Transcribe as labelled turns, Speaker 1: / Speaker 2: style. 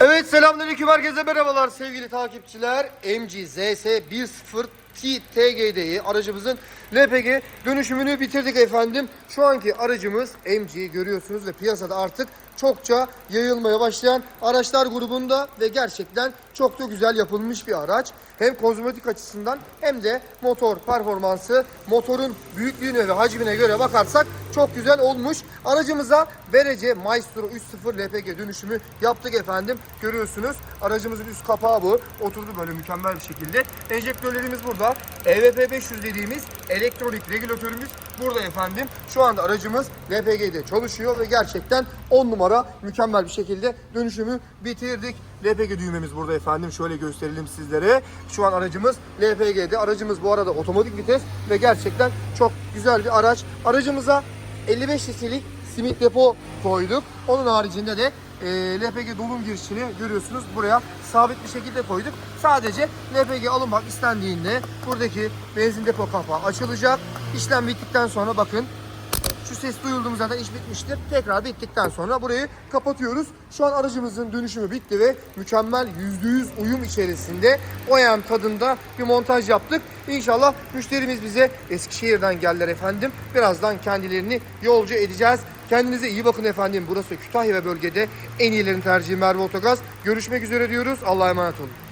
Speaker 1: Evet selamünaleyküm herkese merhabalar sevgili takipçiler. MG ZS10 TGD'yi aracımızın LPG dönüşümünü bitirdik efendim. Şu anki aracımız MG görüyorsunuz ve piyasada artık çokça yayılmaya başlayan araçlar grubunda ve gerçekten çok da güzel yapılmış bir araç. Hem kozmetik açısından hem de motor performansı, motorun büyüklüğüne ve hacmine göre bakarsak çok güzel olmuş. Aracımıza Berece Maestro 3.0 LPG dönüşümü yaptık efendim. Görüyorsunuz aracımızın üst kapağı bu. Oturdu böyle mükemmel bir şekilde. Enjektörlerimiz burada. EVP 500 dediğimiz elektronik regülatörümüz burada efendim. Şu anda aracımız LPG'de çalışıyor ve gerçekten 10 numara mükemmel bir şekilde dönüşümü bitirdik. LPG düğmemiz burada efendim. Şöyle gösterelim sizlere. Şu an aracımız LPG'de. Aracımız bu arada otomatik vites ve gerçekten çok güzel bir araç. Aracımıza 55 litrelik simit depo koyduk. Onun haricinde de e, LPG dolum girişini görüyorsunuz. Buraya sabit bir şekilde koyduk. Sadece LPG alınmak istendiğinde buradaki benzin depo kapağı açılacak. İşlem bittikten sonra bakın şu ses duyulduğumuz zaten iş bitmiştir. Tekrar bittikten sonra burayı kapatıyoruz. Şu an aracımızın dönüşümü bitti ve mükemmel %100 uyum içerisinde OEM tadında bir montaj yaptık. İnşallah müşterimiz bize Eskişehir'den geldiler efendim. Birazdan kendilerini yolcu edeceğiz. Kendinize iyi bakın efendim. Burası Kütahya ve bölgede en iyilerin tercihi Merve Otogaz. Görüşmek üzere diyoruz. Allah'a emanet olun.